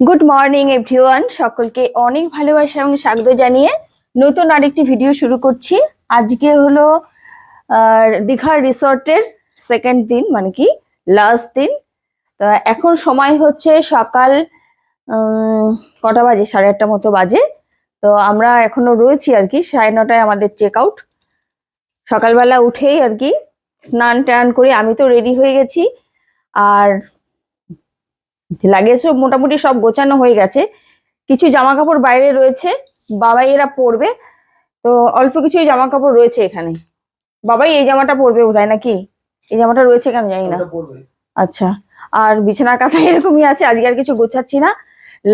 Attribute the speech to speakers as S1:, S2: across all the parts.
S1: Good morning everyone সকলকে অনেক ভালোবাসা এবং স্বাগত জানিয়ে নতুন আরেকটি ভিডিও শুরু করছি। আজকে হলো দীঘার রিসর্টের সেকেন্ড দিন মানে কি লাস্ট দিন। তো এখন সময় হচ্ছে সকাল কটা বাজে? সাড়ে আটটা মতো বাজে। তো আমরা এখনও রয়েছি আর কি, সাড়ে নটায় আমাদের চেক আউট সকালবেলা উঠেই আর কি স্নান টান করে আমি তো রেডি হয়ে গেছি। আর লাগেজ মোটামুটি সব গোছানো হয়ে গেছে। কিছু জামা কাপড় বাইরে রয়েছে বাবাই এরা পরবে। তো অল্প কিছু জামা কাপড় রয়েছে এখানে। বাবাই এই জামাটা পরবে বোধহয় নাকি? এই জামাটা রয়েছে কেন জানি না। আচ্ছা আর বিছানার কাঁথা এরকমই আছে আজকে আর কিছু গোছাচ্ছি না।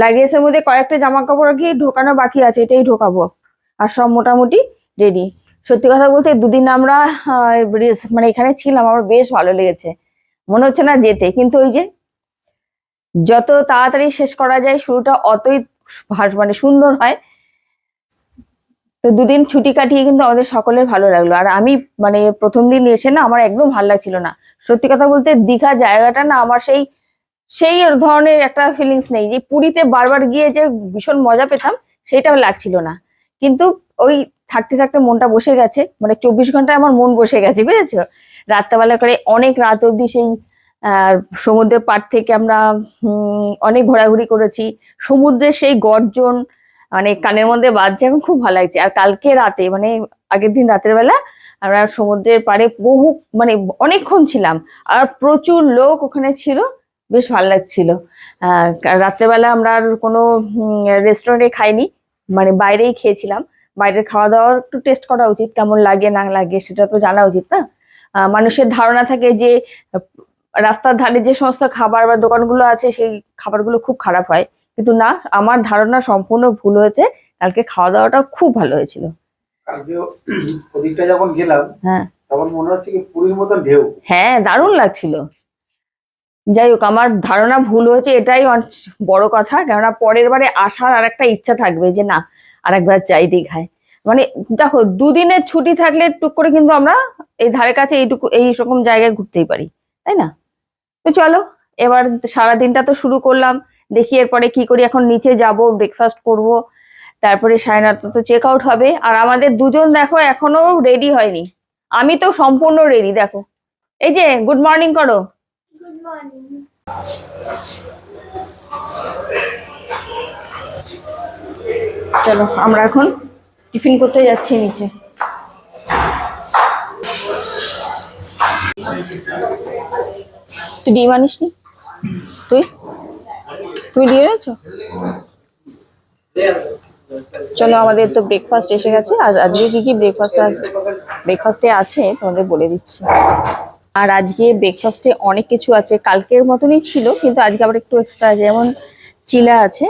S1: লাগেজের মধ্যে কয়েকটা জামা কাপড় আর কি ঢোকানো বাকি আছে এটাই ঢোকাবো। আর সব মোটামুটি রেডি সত্যি কথা বলতে দুদিন আমরা মানে এখানে ছিলাম আমার বেশ ভালো লেগেছে। মনে হচ্ছে না যেতে কিন্তু ওই যে যত তাড়াতাড়ি শেষ করা যায়, শুরুটা অতই মানে সুন্দর হয়। তো দুদিন ছুটি কাটিয়ে কিন্তু আমাদের সকলের ভালো লাগল। আর আমি মানে প্রথম দিন এসে না আমার একদম ভালো লাগছিল না। সত্যি কথা বলতে দীঘা জায়গাটা না আমার সেই সেই ধরনের একটা ফিলিংস নেই। যে পুরীতে বারবার গিয়ে যে ভীষণ মজা পেতাম, সেটা লাগছিল না। কিন্তু ওই থাকতে থাকতে মনটা বসে গেছে। মানে চব্বিশ ঘন্টায় আমার মন বসে গেছে, বুঝেছ? রাত্রেবেলা করে অনেক রাত অবধি সেই সমুদ্রের পাড় থেকে আমরা অনেক ঘোরাঘুরি করেছি। সমুদ্রের সেই গর্জন মানে কানের মধ্যে বাজছে, এখন খুব ভালো লাগছে। আর কালকে রাতে মানে আগের দিন রাতের বেলা, আমরা সমুদ্রের পাড়ে বহু মানে অনেকক্ষণ ছিলাম। আর প্রচুর লোক ওখানে ছিল, বেশ ভালো লাগছিল। রাত্রেবেলা আমরা আর কোনো রেস্টুরেন্টে খাইনি মানে বাইরেই খেয়েছিলাম। বাইরের খাওয়া দাওয়ার একটু টেস্ট করা উচিত, কেমন লাগে, না লাগে, সেটা তো জানা উচিত না। মানুষের ধারণা থাকে যে রাস্তার ধারে যে সমস্ত খাবার বা দোকানগুলো আছে সেই খাবারগুলো খুব খারাপ হয়। কিন্তু না আমার ধারণা সম্পূর্ণ ভুল হয়েছে। কালকে খাওয়া দাওয়াটা খুব ভালো হয়েছিল।
S2: যখন গেলাম
S1: হ্যাঁ।
S2: তখন মনে হচ্ছে কি পুরীর মতন ঢেউ।
S1: হ্যাঁ দারুণ লাগছিল। যাই হোক আমার ধারণা ভুল হয়েছে এটাই অনেক বড় কথা। কেননা পরের বারে আসার আর একটা ইচ্ছা থাকবে যে না আর একবার চাই দীঘায়। মানে দেখো দুদিনের ছুটি থাকলে টুক করে কিন্তু আমরা এই ধারে কাছে এইটুকু এই রকম জায়গায় ঘুরতেই পারি। তাই না? তো চলো এবার সারা দিনটা তো শুরু করলাম। দেখি এরপরে কি করি এখন নিচে যাব ব্রেকফাস্ট করব। তারপরে সাড়ে নটা তো চেক আউট হবে। আর আমাদের দুজন দেখো এখনও রেডি হয়নি। আমি তো সম্পূর্ণ রেডি দেখো। এই যে গুড মর্নিং করো। চলো আমরা এখন টিফিন করতে যাচ্ছি নিচে। তুই ডিম আনিস নি তুই? তুই দিয়ে রয়েছো চলো, আমাদের তো ব্রেকফাস্ট এসে গেছে, আর আজকে কি কি ব্রেকফাস্ট ব্রেকফাস্টে আছে তোমাদের বলে দিচ্ছি। আর আজকে ব্রেকফাস্টে অনেক কিছু আছে, কালকের মতনই ছিল, কিন্তু আজকে আবার একটু এক্সট্রা আছে, যেমন চিলা আছে।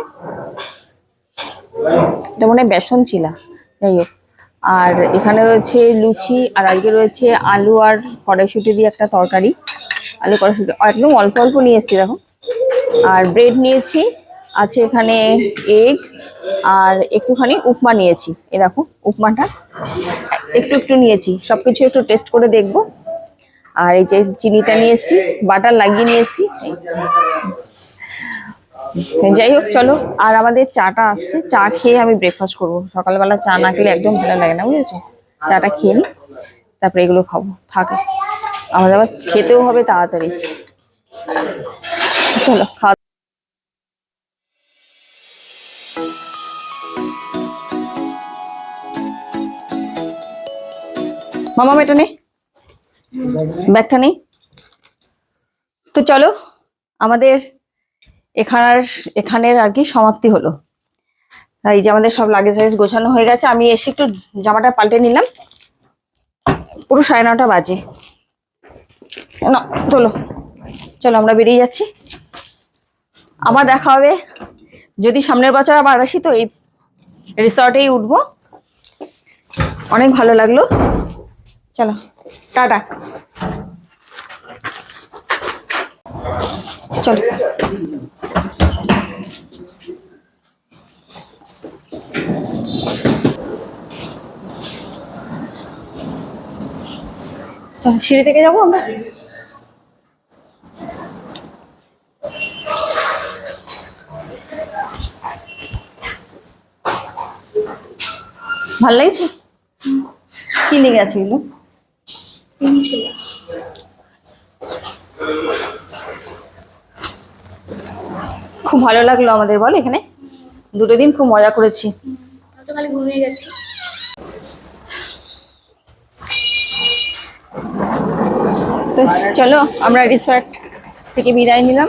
S1: এটা মনে বেসন চিলা, যাই হোক। আর এখানে রয়েছে লুচি, আর আজকে রয়েছে আলু আর কড়াইশুটি দিয়ে একটা তরকারি। আলু কড়াইশুটি একদম অল্প অল্প নিয়ে এসেছি, দেখো। আর ব্রেড নিয়েছি, আছে এখানে এগ আর একটুখানি উপমা নিয়েছি। এ দেখো, উপমাটা একটু একটু নিয়েছি সব কিছু একটু টেস্ট করে দেখব। আর এই যে চিনিটা নিয়ে এসেছি বাটার লাগিয়ে নিয়ে এসেছি। যাই হোক, চলো, আর আমাদের চাটা আসছে। চা খেয়ে আমি ব্রেকফাস্ট করব। সকালবেলা চা না খেলে একদম ভালো লাগে না, বুঝেছ? চাটা খেয়ে নি, তারপরে এগুলো খাব। থাকে। আমাদের আবার খেতেও হবে তাড়াতাড়ি। চলো, খাওয়া মামা এটা নে ব্যাগটা নেই? তো চলো, আমাদের এখানের এখানের আর কি সমাপ্তি হলো। এই যে আমাদের সব লাগেজ লাগেজ গোছানো হয়ে গেছে, আমি এসে একটু জামাটা পাল্টে নিলাম। পুরো সাড়ে নটা বাজে। না, তোলো। চলো, আমরা বেরিয়ে যাচ্ছি। আবার দেখা হবে। যদি সামনের বছর আবার আসি, তো এই রিসর্টেই উঠবো। অনেক ভালো লাগল। চলো, টাটা। চলো। চলো, সিঁড়ি থেকে যাব আমরা? ভালো লাগছে? কি লেগে আছে এগুলো? খুব ভালো লাগল আমাদের বল এখানে। দুটো দিন খুব মজা করেছি।
S3: ঘুমিয়ে গেছি।
S1: তো চলো আমরা রিসর্ট থেকে বিদায় নিলাম।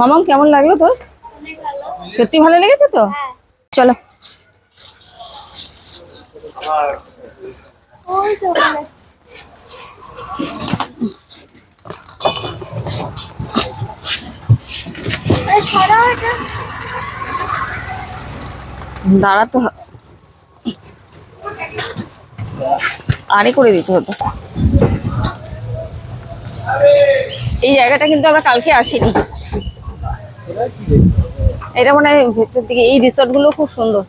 S1: মামাম কেমন লাগল তোর? সত্যি ভালো লেগেছে তো?
S3: হ্যাঁ।
S1: চলো।
S3: ওই তো ওখানে
S1: দাঁড়াতে আরে করে দিতে হতো। এই জায়গাটা কিন্তু আমরা কালকে আসিনি। এটা মানে ভেতর দিকে এই রিসর্টগুলো খুব সুন্দর।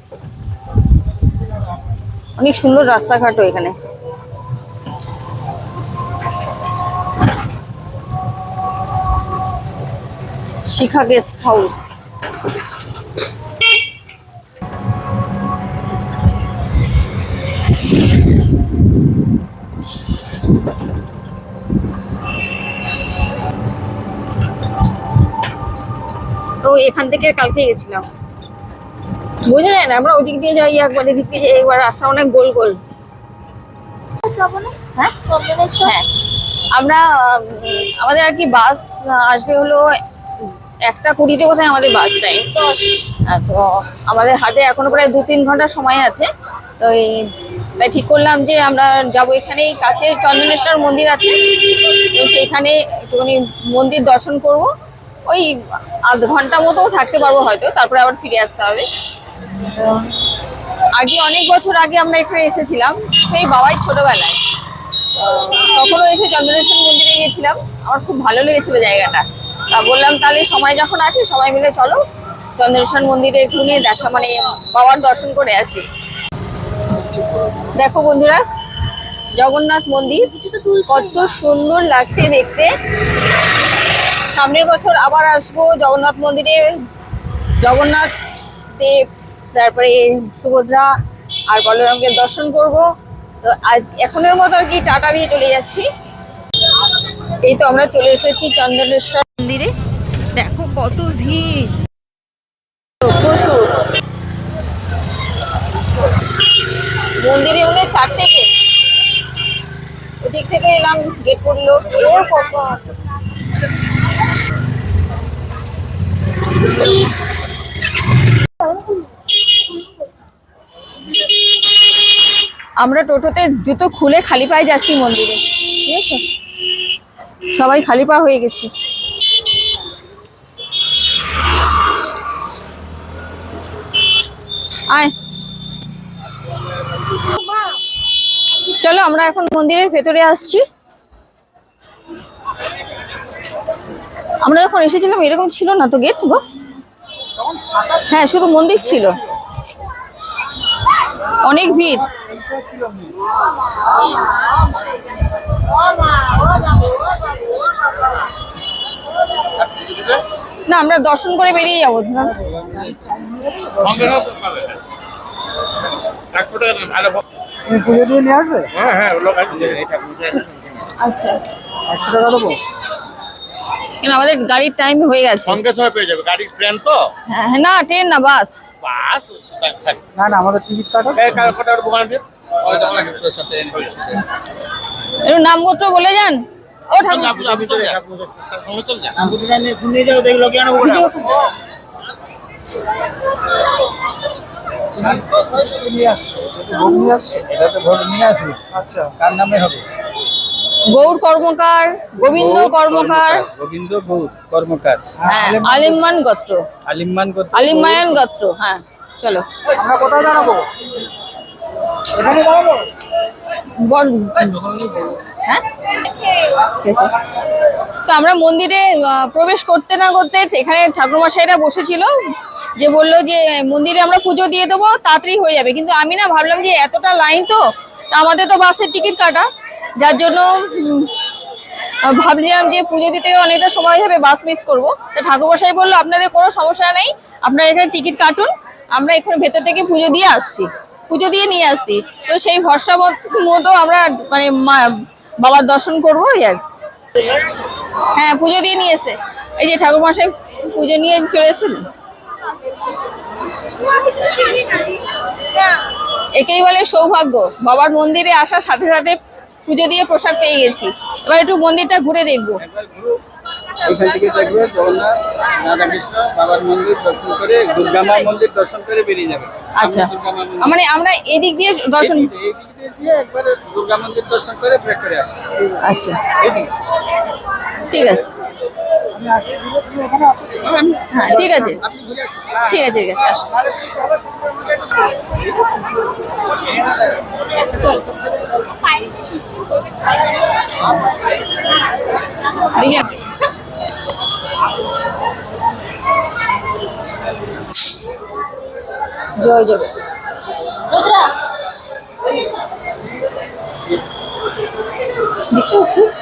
S1: অনেক সুন্দর রাস্তাঘাটও এখানে। Shikha guest house. তো এখান থেকে কালকে গেছিলাম। বোঝা যায় না, আমরা ওদিক দিয়ে যাই, একবার এদিক দিয়ে যাই, একবার রাস্তা অনেক গোল গোল। হ্যাঁ? হ্যাঁ। আমরা আমাদের আর কি বাস আসবে হলো একটা কুড়িতে কোথায় আমাদের বাস টাইম। তো আমাদের হাতে এখনও প্রায় দু তিন ঘণ্টা সময় আছে। তো এই, তাই ঠিক করলাম যে আমরা যাব এখানেই, কাছে চন্দনেশ্বর মন্দির আছে। তো সেইখানে একটুখানি মন্দির দর্শন করব। ওই আধ ঘণ্টা মতো থাকতে পারব হয়তো, তারপরে আবার ফিরে আসতে হবে। তো আগে অনেক বছর আগে আমরা এখানে এসেছিলাম সেই বাবাই ছোটবেলায়। তখনও এসে চন্দ্রেশ্বর মন্দিরে গিয়েছিলাম। আমার খুব ভালো লেগেছিল জায়গাটা। তা বললাম তাহলে সময় যখন আছে সবাই মিলে চলো চন্দ্রেশ্বর মন্দিরে নিয়ে দেখা মানে বাবার দর্শন করে আসি। দেখো বন্ধুরা জগন্নাথ মন্দির কত সুন্দর লাগছে দেখতে। সামনের বছর আবার আসব জগন্নাথ মন্দিরে। জগন্নাথ দেব তারপরে সুভদ্রা আর বলরামকে দর্শন করব। তো আজ এখনের মতো আর কি টাটা দিয়ে চলে যাচ্ছি। এই তো আমরা চলে এসেছি চন্দনেশ্বর মন্দিরে। দেখো কত ভিড়। প্রচুর। মন্দিরে মনে হয় চারটে গেট ওদিক থেকে এলাম গেট পড়ল। এবার কত? আমরা টোটোতে জুতো খুলে খালি পায়ে যাচ্ছি মন্দিরে ঠিক আছে সবাই খালি পা হয়ে গেছি। আয়। চলো, আমরা এখন মন্দিরের ভেতরে আসছি। আমরা যখন এসেছিলাম, এরকম ছিল না তো গেট গো? হ্যাঁ শুধু মন্দির ছিল। অনেক ভিড়। না আমরা দর্শন করে বেরিয়ে যাব
S4: হ্যাঁ হ্যাঁ
S1: আচ্ছা।
S2: একশো টাকা দেবো?
S1: আমাদের গাড়ির টাইম হয়ে গেছে।
S4: সঙ্গে সঙ্গে পেয়ে যাবে। গাড়ি ট্রেন তো?
S1: হ্যাঁ না ট্রেন না বাস।
S4: বাস?
S2: না না আমাদের টিকিট কাটো।
S4: দোকানে দিয়ে এনে হয়েছে
S1: একটু নামগোত্র বলে যান। ও ঠাকুর।
S4: আপনি আপনি চল যা সঙ্গে চল যা
S2: শুনে যাও দেখল কেন
S1: ভিডিও
S2: নিয়ে আসবে। আচ্ছা কার নামে হবে?
S1: গৌর কর্মকার গোবিন্দ কর্মকার।
S5: গোবিন্দ গৌর কর্মকার।
S1: হ্যাঁ আলিমান গোত্র।
S5: আলিম্মান গোত্র।
S1: আলিমায়ান গোত্র হ্যাঁ চলো।
S2: আমরা কোথায় দাঁড়াবো? এখানে দাঁড়াবো?
S1: হ্যাঁ? তো আমরা মন্দিরে প্রবেশ করতে না করতে এখানে ঠাকুরমশাইরা বসেছিল যে বলল যে মন্দিরে আমরা পুজো দিয়ে দেবো তাড়াতাড়ি হয়ে যাবে। কিন্তু আমি না ভাবলাম যে এতটা লাইন তা আমাদের তো বাসের টিকিট কাটা, যার জন্য ভাবলাম যে পুজো দিতে অনেকটা সময় যাবে বাস মিস করব। তো ঠাকুরমশাই বলল, আপনাদের কোনো সমস্যা নেই, আপনারা এখানে টিকিট কাটুন, আমরা এখানে ভেতর থেকে পুজো দিয়ে আসছি, পুজো দিয়ে নিয়ে আসছি। তো সেই ভরসা মত- আমরা মানে বাবার দর্শন করব, এই আর। হ্যাঁ পুজো দিয়ে নিয়ে এসে, এই যে ঠাকুর মশাই পুজো নিয়ে চলে এসেছেন। একেই বলে সৌভাগ্য। বাবার মন্দিরে আসার সাথে সাথে পুজো দিয়ে প্রসাদ পেয়ে গেছি। এবার একটু মন্দিরটা ঘুরে দেখব।
S5: এখান থেকে দেখবে জগন্নাথ রাধা বাবার মন্দির দর্শন করে দুর্গা মন্দির দর্শন করে বেরিয়ে যাবে।
S1: আচ্ছা। মানে আমরা এদিক দিয়ে দর্শন
S5: এই দিক দিয়ে দিয়ে একবারে দুর্গা মন্দির দর্শন করে ব্রেক করে
S1: আচ্ছা। ঠিক আছে। হ্যাঁ ঠিক আছে। ঠিক আছে ঠিক আছে। দেখি। জয় জয়। দেখতে পাচ্ছিস?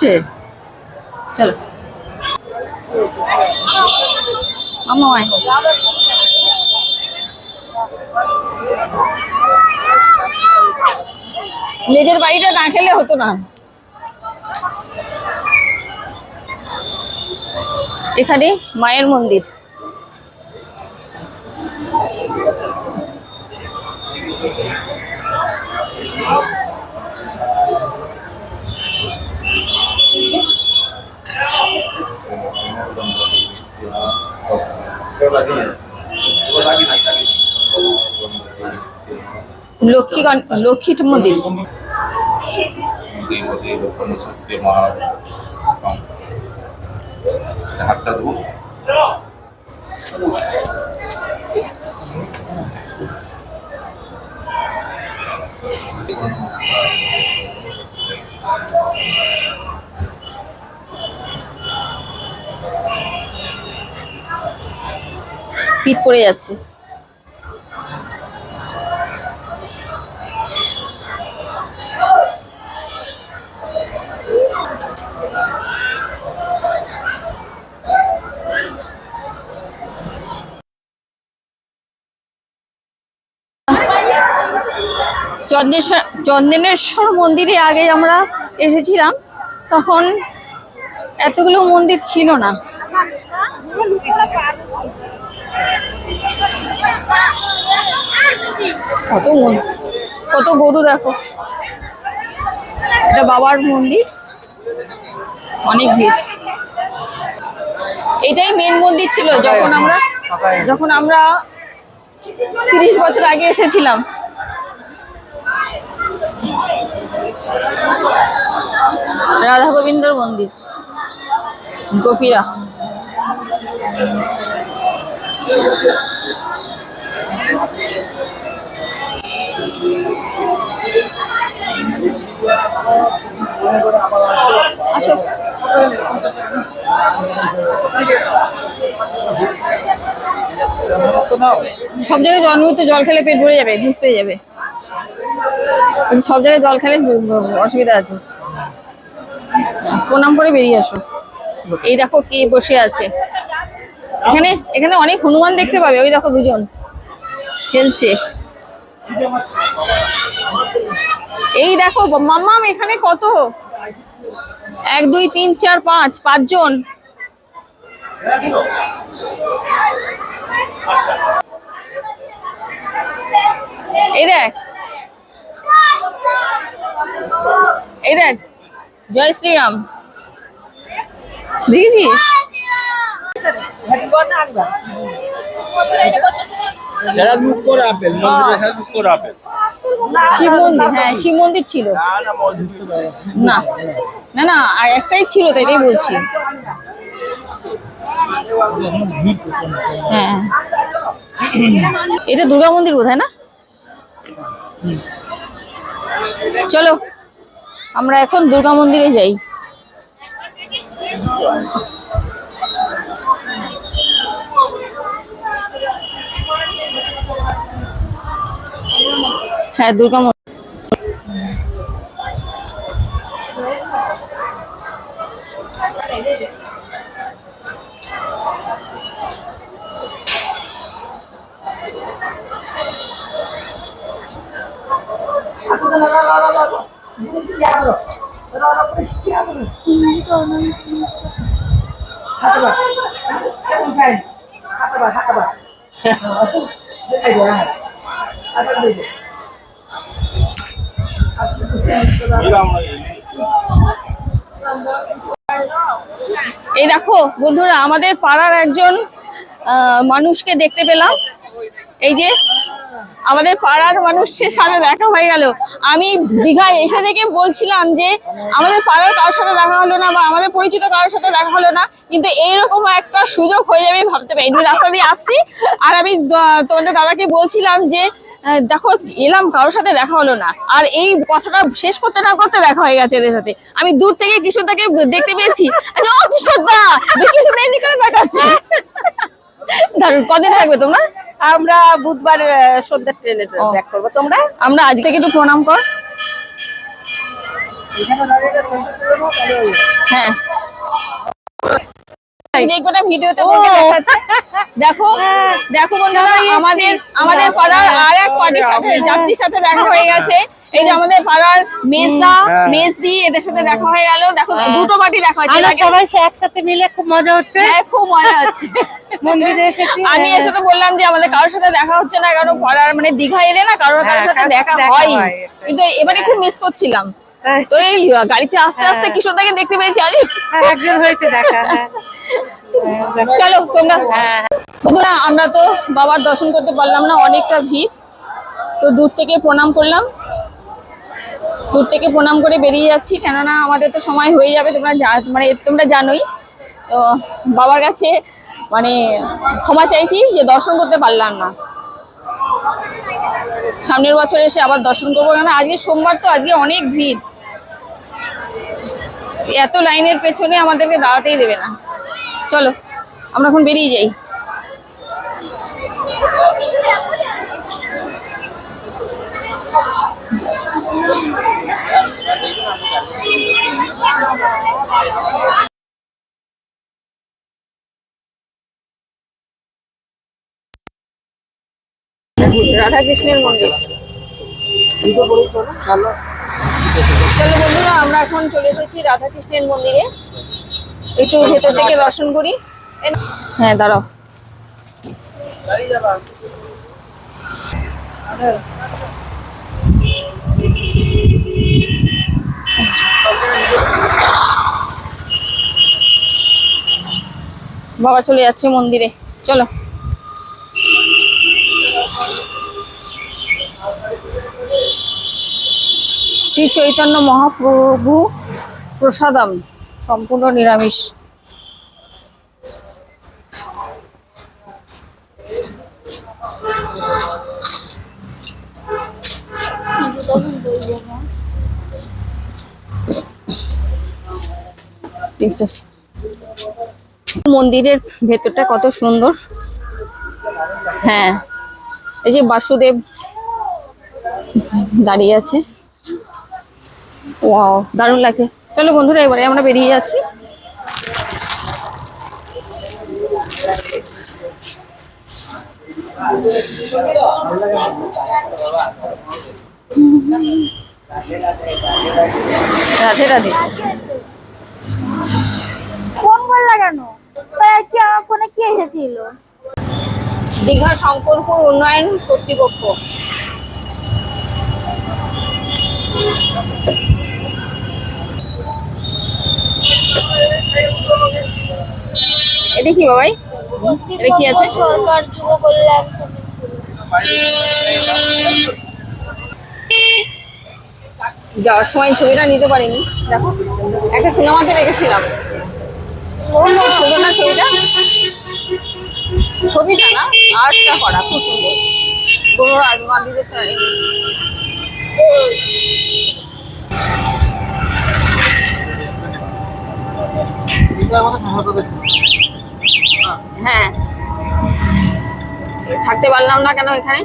S1: ছুটছে চলো। লেজের বাড়িটা না খেলে হতো না। এখানে মায়ের মন্দির। লক্ষ্মী গণ- লক্ষ্মী মন্দির
S4: দেবদেব সত্যমা হাতটা ধুব
S1: পিঠ পড়ে যাচ্ছে। চন্দনেশ্বর মন্দিরে আগে আমরা এসেছিলাম তখন এতগুলো মন্দির ছিল না। কত মন্দির কত গরু দেখো। এটা বাবার মন্দির। অনেক ভিড়। এটাই মেন মন্দির ছিল যখন আমরা যখন আমরা তিরিশ বছর আগে এসেছিলাম। রাধা গোবিন্দর মন্দির। গোপীরা। আসো। সব জায়গায় জন্মই তো জল খেলে পেট ভরে যাবে, ভূত পেয়ে যাবে। সব জায়গায় জল খেলে অসুবিধা আছে। প্রণাম করে বেরিয়ে আসো। এই দেখো কে বসে আছে। এখানে এখানে অনেক হনুমান দেখতে পাবে, ওই দেখো দুজন। খেলছে। এই দেখো, মাম্মাম, এখানে কত? এক, দুই, তিন, চার, পাঁচ, পাঁচজন। এই দেখ। এই দেখ, জয় শ্রীরাম। দেখেছিস?
S5: সেটা মুখ করে আপেল মন্দিরে সেটা মুখ করে আপেল।
S1: শিব মন্দির হ্যাঁ শিব মন্দির ছিল। না না না আর একটাই ছিল তাই বলছি। হ্যাঁ এটা দুর্গা মন্দির বোধ না? চলো আমরা এখন দুর্গা মন্দিরে যাই। হ্যাঁ দুর্গা মন্দির এই দেখো, বন্ধুরা, আমাদের পাড়ার একজন মানুষকে দেখতে পেলাম। এই যে, আমাদের পাড়ার মানুষের সাথে দেখা হয়ে গেল। আমি দীঘায় এসে থেকে বলছিলাম যে, আমাদের পাড়ার কারোর সাথে দেখা হলো না বা আমাদের পরিচিত কারোর সাথে দেখা হলো না, কিন্তু এইরকম একটা সুযোগ হয়ে যাবে ভাবতে পারি রাস্তা দিয়ে আসছি, আর আমি তোমাদের দাদাকে বলছিলাম যে দেখো এলাম কারোর সাথে দেখা হলো না। আর এই কথাটা শেষ করতে না করতে দেখা হয়ে গেছে এদের সাথে। আমি দূর থেকে কিশোরদাকে দেখতে পেয়েছি। ও কিশোরদা! কিশোরদা এমনি করে দেখাচ্ছে। দারুণ কদিন থাকবে তোমরা?
S6: আমরা বুধবার সন্ধ্যার ট্রেনে। ব্যাক করব। তোমরা?
S1: আমরা আজ থেকে একটু প্রণাম কর। হ্যাঁ। দেখব না ভিডিওতে দেখাচ্ছে। দেখো দেখো বন্ধুরা আমাদের আমাদের পাড়ার আর এক পার্টির সাথে যাত্রীর সাথে দেখা হয়ে গেছে। এই যে আমাদের পাড়ার মেজদা মেজদি এদের সাথে দেখা হয়ে গেল। দেখো দুটো পার্টি দেখা হচ্ছে।
S6: সবাই একসাথে মিলে খুব মজা হচ্ছে।
S1: হ্যাঁ খুব মজা হচ্ছে।
S6: মন্দিরে এসেছি।
S1: আমি
S6: হ্যাঁ।
S1: এসে তো বললাম যে আমাদের কারোর সাথে দেখা হচ্ছে না কারণ পাড়ার মানে দীঘা এলে না কারোর কারোর
S6: হ্যাঁ,
S1: সাথে দেখা হয়
S6: হয়,
S1: কিন্তু এবারে খুব মিস করছিলাম।
S6: হ্যাঁ।
S1: তো এই গাড়িতে আস্তে আস্তে কিশোরদাকে দেখতে পেয়েছি
S6: হ্যাঁ, একজন হয়েছে দেখা হ্যাঁ।
S1: চলো তোমরা, বন্ধুরা, আমরা তো বাবার দর্শন করতে পারলাম না, অনেকটা ভিড়। তো দূর থেকে প্রণাম করলাম। দূর থেকে প্রণাম করে বেরিয়ে যাচ্ছি, কেননা আমাদের তো সময় হয়ে যাবে, তোমরা মানে তোমরা জানোই। তো বাবার কাছে মানে ক্ষমা চাইছি যে দর্শন করতে পারলাম না। সামনের বছর এসে আবার দর্শন করব কেন আজকে সোমবার তো, আজকে অনেক ভিড়। এত লাইনের পেছনে আমাদেরকে দাঁড়াতেই দেবে না। চলো, আমরা এখন বেরিয়ে যাই। রাধাকৃষ্ণের মন্দির। চলো বন্ধুরা, আমরা এখন চলে এসেছি রাধা কৃষ্ণের মন্দিরে। একটু ভেতর থেকে দর্শন করি। হ্যাঁ দাঁড়াও। বাবা চলে যাচ্ছে মন্দিরে, চলো। শ্রী চৈতন্য মহাপ্রভু প্রসাদম। সম্পূর্ণ নিরামিষ। মন্দিরের ভেতরটা কত সুন্দর। হ্যাঁ এই যে বাসুদেব দাঁড়িয়ে আছে। ওয়াও, দারুণ লাগছে। চলো বন্ধুরা এবারে আমরা বেরিয়ে যাচ্ছি। রাধে রাধে।
S3: ফোন করে লাগানো তো আজকে আমার ফোনে কি এসেছিল?
S1: দীঘা শঙ্করপুর উন্নয়ন কর্তৃপক্ষ। এটা কি বাবাই? এটা কি আছে?
S3: সরকার যুব কল্যাণ
S1: যাওয়ার সময় ছবিটা নিতে পারিনি। দেখো একটা সিনেমাতে রেখেছিলাম সুন্দর না ছবিটা? ছবিটা না আর্টটা করা খুব সুন্দর। বড় রাজমালিদের হ্যাঁ। থাকতে পারলাম না কেন এখানে?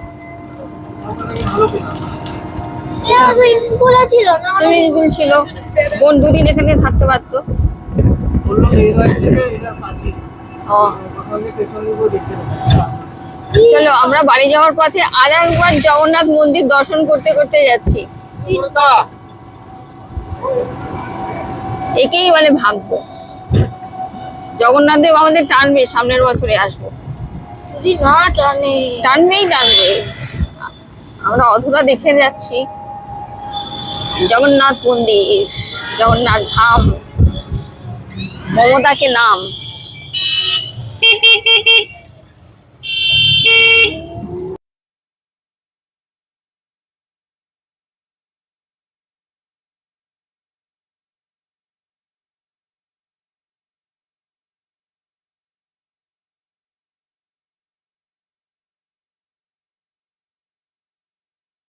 S3: সুইমিং পুল ছিল।
S1: বোন দুদিন এখানে থাকতে পারতো। ও। চলো আমরা বাড়ি যাওয়ার পথে আর একবার জগন্নাথ মন্দির দর্শন করতে করতে যাচ্ছি। একেই মানে ভাগ্য। জগন্নাথ দেব আমাদের টানবে সামনের বছরে আসব।
S3: যদি না টানে।
S1: টানবেই টানবে। আমরা অধুরা দেখে যাচ্ছি। জগন্নাথ মন্দির জগন্নাথ ধাম মমতাকে নাম।